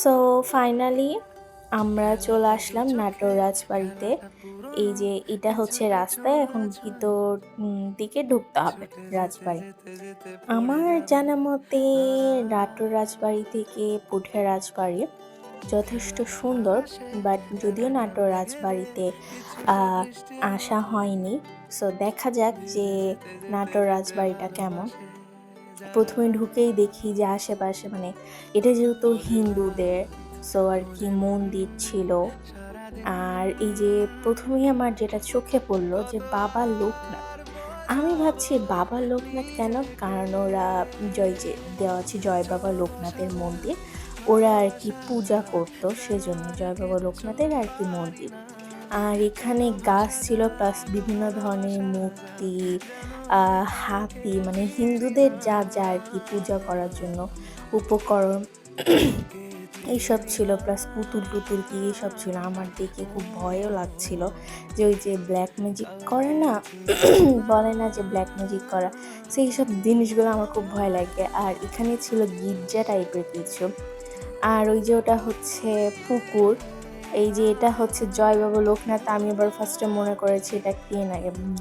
So finally আমরা চলে আসলাম নাটোর রাজবাড়িতে। এই যে, এটা হচ্ছে রাস্তায় এখন ভিতর দিকে ঢুকতে হবে রাজবাড়ি। আমার জানা মতে, নাটোর রাজবাড়ি থেকে পুঠিয়া রাজবাড়ি যথেষ্ট সুন্দর বাট যদিও নাটোর রাজবাড়িতে আসা হয়নি। সো দেখা যাক যে নাটোর রাজবাড়িটা কেমন। প্রথমে ঢুকেই দেখি যে আশেপাশে মানে এটা যেহেতু হিন্দুদের সো আর কি মন্দির ছিল। আর এই যে প্রথমেই আমার যেটা চোখে পড়ল যে বাবা লোকনাথ। আমি ভাবছি বাবা লোকনাথ কেন? কারণ ওরা জয় যে, দেওয়া আছে জয় বাবা লোকনাথের মন্দির। ওরা আর কি পূজা করতো, সেজন্য জয় বাবা লোকনাথের আর কি মন্দির। আর এখানে গাছ ছিল প্লাস বিভিন্ন ধরনের মূর্তি হাতি মানে হিন্দুদের যা যা আর কি পূজা করার জন্য উপকরণ, এইসব ছিল প্লাস পুতুল টুতুল কি এইসব ছিল। আমার দেখে খুব ভয়ও লাগছিল যে ওই যে ব্ল্যাক ম্যাজিক করে না, বলে না যে ব্ল্যাক ম্যাজিক করা, সেই সব জিনিসগুলো আমার খুব ভয় লাগে। আর এখানে ছিল গির্জা টাইপের কিছু। আর ওই যে ওটা হচ্ছে পুকুর এই যে এটা হচ্ছে জয় বাবা লোকনাথ, আমি আবার ফার্স্টে মনে করেছি এটা কে না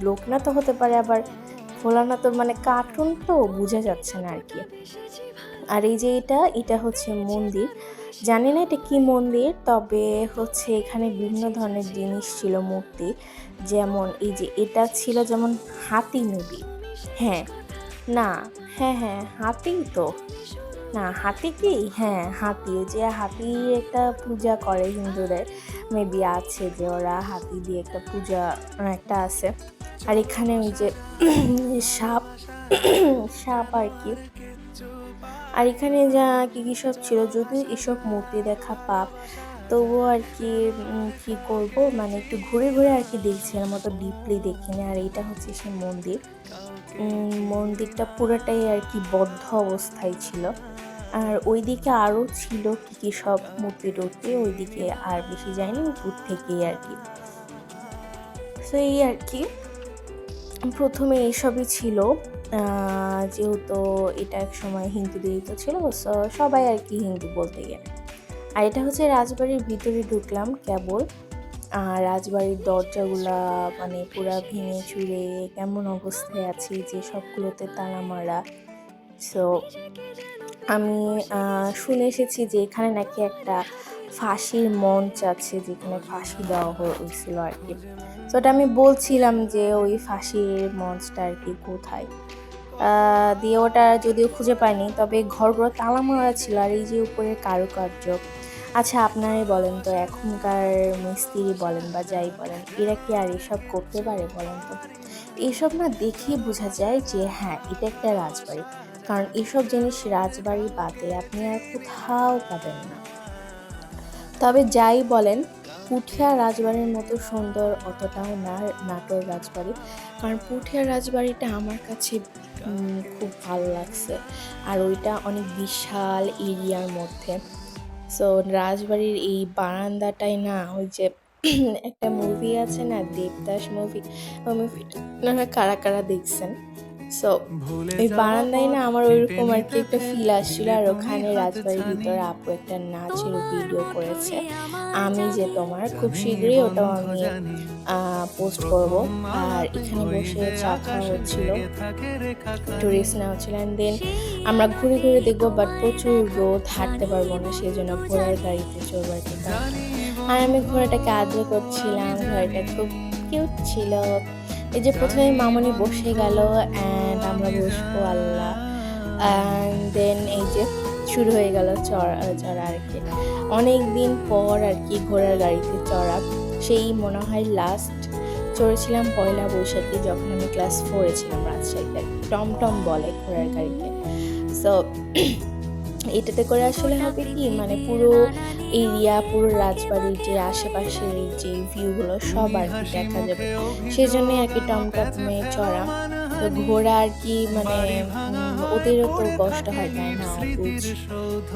লোকনাথ হতে পারে, আবার ভোলানাথ মানে কার্টুন তো বোঝা যাচ্ছে না আর কি আর এই যে এটা এটা হচ্ছে মন্দির। জানি না এটা কি মন্দির, তবে হচ্ছে এখানে বিভিন্ন ধরনের জিনিস ছিল, মূর্তি। যেমন এই যে এটা ছিল যেমন হাতি নদী। হ্যাঁ না হ্যাঁ হ্যাঁ হাতি তো। না, হাতি কি? হ্যাঁ হাতি। যে হাতি একটা পূজা করে হিন্দুদের। মেবি আছে যে ওরা হাতি দিয়ে একটা পূজা একটা আছে। আর এখানে ওই যে সাপ সাপ আর কি। আর এখানে যা কী কী সব ছিল? যদি এসব মূর্তি দেখা পাপ তবুও আর কি কি করব? মানে একটু ঘুরে ঘুরে আর কি দেখছি দেখছিলাম মতো ডিপলি দেখিনি। আর এটা হচ্ছে সে মন্দির। মন্দিরটা পুরোটাই আর কি বদ্ধ অবস্থায় ছিল। আর ওইদিকে আরও ছিল কী কী সব মূর্তি টুর্তি, ওইদিকে আর বেশি যায়নি উপর থেকেই আর কি। তো এই আর কি। প্রথমে এইসবই ছিল। যেহেতু এটা এক সময় হিন্দুদের তো ছিল সবাই আর কি হিন্দু বলতে গেলে। আর এটা হচ্ছে রাজবাড়ির ভিতরে ঢুকলাম কেবল। আর রাজবাড়ির দরজাগুলা মানে পুরা ভেঙে চুরে কেমন অবস্থায় আছে যে সবগুলোতে তালা মারা। সো আমি শুনে এসেছি যে এখানে নাকি একটা ফাঁসির মঞ্চ আছে যেখানে ফাঁসি দেওয়া হয়েছিল আর কি। তো ওটা আমি বলছিলাম যে ওই ফাঁসির মঞ্চটা আর কি কোথায়। দিয়ে ওটা যদিও খুঁজে পাইনি, তবে ঘরগুলো তালা মারা ছিল আর এই যে উপরের কারুকার্য। আচ্ছা আপনারাই বলেন তো, এখনকার মিস্ত্রি বলেন বা যাই বলেন, এরা কি আর এসব করতে পারে বলেন তো? এইসব না দেখেই বোঝা যায় যে হ্যাঁ এটা একটা রাজবাড়ি। কারণ এসব জিনিস রাজবাড়ি বাদে আপনি আর কোথাও পাবেন না। তবে যাই বলেন, পুঠিয়া রাজবাড়ির মতো সুন্দর অতটাও না নাটোর রাজবাড়ি। কারণ পুঠিয়া রাজবাড়িটা আমার কাছে খুব ভালো লাগছে। আর ওইটা অনেক বিশাল এরিয়ার মধ্যে। সো রাজবাড়ির এই বারান্দাটাই না, ওই যে একটা মুভি আছে না দেবদাস মুভি মুভিটা কারা কারা দেখছেন? সো ওই বারান্দায় না আমার ওইরকম আর কি একটা ফিল আসছিল আর ওখানে রাজবাড়ির ভিতরে আপু একটা নাচের ভিডিও করেছে। আমি যে তোমার খুব শীঘ্রই ওটাও আমি পোস্ট করব। আর এখানে বসে চা খাওয়া হচ্ছিল। টুরিস্ট নেওয়া হচ্ছিল অ্যান্ড দেন আমরা ঘুরে ঘুরে দেখব বাট প্রচুর রোদ হাঁটতে পারব না সেই জন্য ঘোড়ার গাড়িতে চড়বো আর আর আমি ঘোড়াটাকে আদর করছিলাম ঘোড়াটা খুব কিউট ছিল। এই যে প্রথমে মামনি বসে গেল অ্যান্ড আমরা বসবো আল্লাহ। দেন এই যে শুরু হয়ে গেল চড়া চড়া আর কি। অনেক দিন পর আর কি ঘোড়ার গাড়িতে চড়া। সেই মনে হয় লাস্ট চড়েছিলাম পয়লা বৈশাখে যখন আমি ক্লাস ফোরে ছিলাম রাজশাহীতে। টমটম বলে ঘোড়ার গাড়িকে সো এটাতে করে আসলে হবে কি মানে পুরো এরিয়া পুরো রাজবাড়ির যে আশেপাশের যে ভিউগুলো সব আর কি দেখা যাবে। সেই জন্যই আর কি টমটমে চড়া। তো ঘোড়া আর কি মানে ওদেরও তো কষ্ট হয় তাই না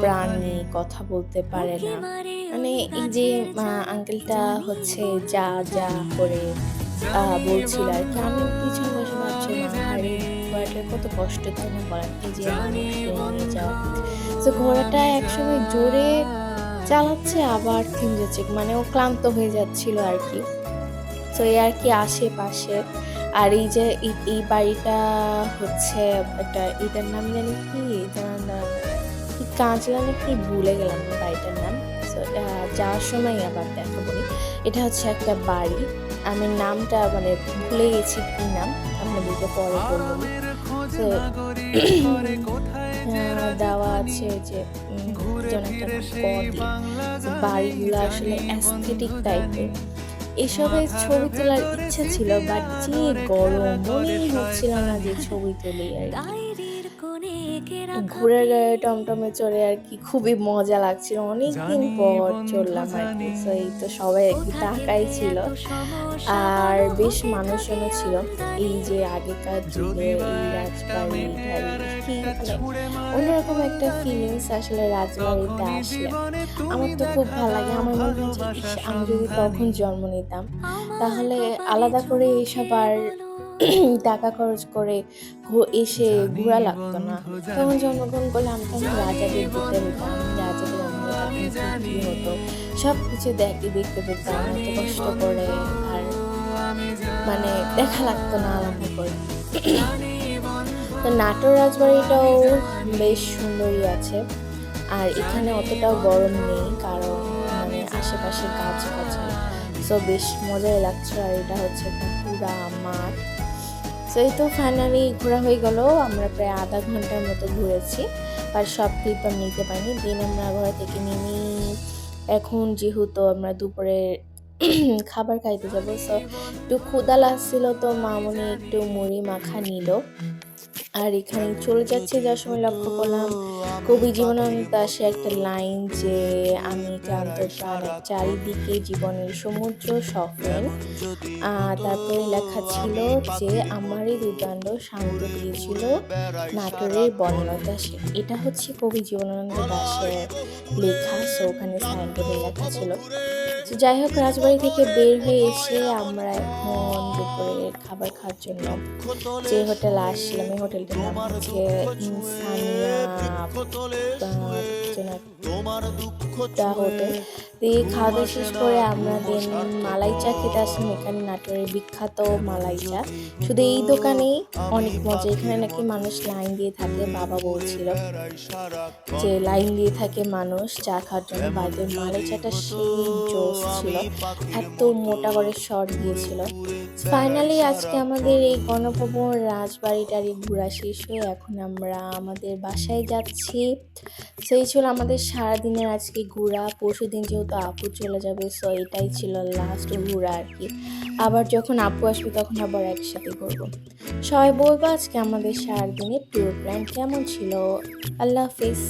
প্রাণী কথা বলতে পারে না। মানে এই যে আঙ্কেলটা হচ্ছে যা যা করে বলছিল আর কি, আমি পিছনে কত কষ্ট তাই না যে যাওয়া তো ঘোড়াটা একসময় জোরে চালাচ্ছে আবার থেমে যাচ্ছে মানে ও ক্লান্ত হয়ে যাচ্ছিল আর কি। তো এই আর কি আশেপাশে। আর এই যে এই- বাড়িটা হচ্ছে একটা এটার নাম জানি কি? কি কাঁচলা নাকি ভুলে গেলাম বাড়িটার নাম। যাওয়ার সময় আবার দেখাবো। নি। এটা হচ্ছে একটা বাড়ি। আমি নামটা মানে ভুলে গেছি কি নাম আপনাদেরকে পরে বলব। দেওয়া আছে যে বাড়িগুলো আসলে অ্যাস্থেটিক টাইপের এসবের ছবি তোলার ইচ্ছা ছিল বাট যে গরম মনেই হচ্ছিল না যে ছবি তুলি আর গায়ে টমটমে চড়ে আর কি খুবই মজা লাগছিল। অনেকদিন পর চললাম আর কি। তো এই তো সবাই আর কি টাকাই ছিল। আর বেশ মানুষজনও ছিল। এই যে আগেকার যুগে এই রাজবাড়ি টাড়ি কি অন্যরকম একটা ফিলিংস আসলে রাজবাড়িতে আসলে। আমার তো খুব ভালো লাগে। আমার মনে হয় আমি যদি তখন জন্ম নিতাম। তাহলে আলাদা করে এইসব আর টাকা খরচ করে এসে ঘোরা লাগতো না। তখন জন্মগ্রহণ করলে আমি তখন রাজাদের দিতে পেতাম রাজাদের হতো? সব কিছু দেখতে দেখতে পেতাম এত কষ্ট করে আর মানে দেখা লাগতো না আলাদা করে। তো নাটোর রাজবাড়িটাও বেশ সুন্দরই আছে আর এখানে অতটাও গরম নেই কারণ মানে আশেপাশে গাছ গাছালি সো বেশ মজাই লাগছে আর এটা হচ্ছে একটা পুরা মাঠ। তো এই তো ফাইনালি ঘোরা হয়ে গেল, আমরা প্রায় আধা ঘণ্টার মতো ঘুরেছি, আর সব ক্লিপ আমি নিতে পারিনি। দিন আমরা ঘর থেকে নেমে এখন যেহেতু আমরা দুপুরে খাবার খাইতে যাব সো একটু ক্ষুদা লাগছিল তো মামনি একটু মুড়ি মাখা নিল। আর এখানে চলে যাচ্ছে যার সময় লক্ষ্য করলাম, কবি জীবনানন্দ দাসের একটা লাইন যে, আমি ক্লান্ত চারিদিকে জীবনের সমুদ্র সফেন। তারপরে লেখা ছিল যে, আমারই দুর্দান্ত শান্ত দিয়েছিল নাটোরের বনলতা সেন এটা হচ্ছে কবি জীবনানন্দ দাসের লেখা, সো ওখানে সাইনবোর্ডে লেখা ছিল। যাই হোক, রাজবাড়ি থেকে বের হয়ে এসে আমরা এখন দুপুরে খাবার খাওয়ার জন্য যে হোটেল আসছিলাম এই হোটেলটার নাম হচ্ছে ইনসানিয়া হোটেল দিয়ে খাওয়া দাওয়া শেষ করে আমরা দেন মালাই চা খেতে আসলাম এখানে নাটোরের বিখ্যাত মালাই চা শুধু এই দোকানেই অনেক মজা। এখানে নাকি মানুষ লাইন দিয়ে থাকে বাবা বলছিল যে লাইন দিয়ে থাকে মানুষ চা খাওয়ার জন্য। বাড়িতে মালাই চাটা সেই জোস ছিল। এত মোটা করে শর্ট দিয়েছিল। ফাইনালি আজকে আমাদের এই গণভবন রাজবাড়ি টাড়ি ঘোরা শেষ হয়ে। এখন আমরা আমাদের বাসায় যাচ্ছি। সেই ছিল আমাদের সারাদিনের আজকে ঘুরা পরশু দিন যেহেতু আপু চলে যাবে সো এটাই ছিল লাস্ট ঘুরা আর কি। আবার যখন আপু আসবে তখন আবার একসাথে করব সবাই বলব আজকে আমাদের সারাদিনের ট্যুর প্ল্যান কেমন ছিল? আল্লাহ হাফিজ।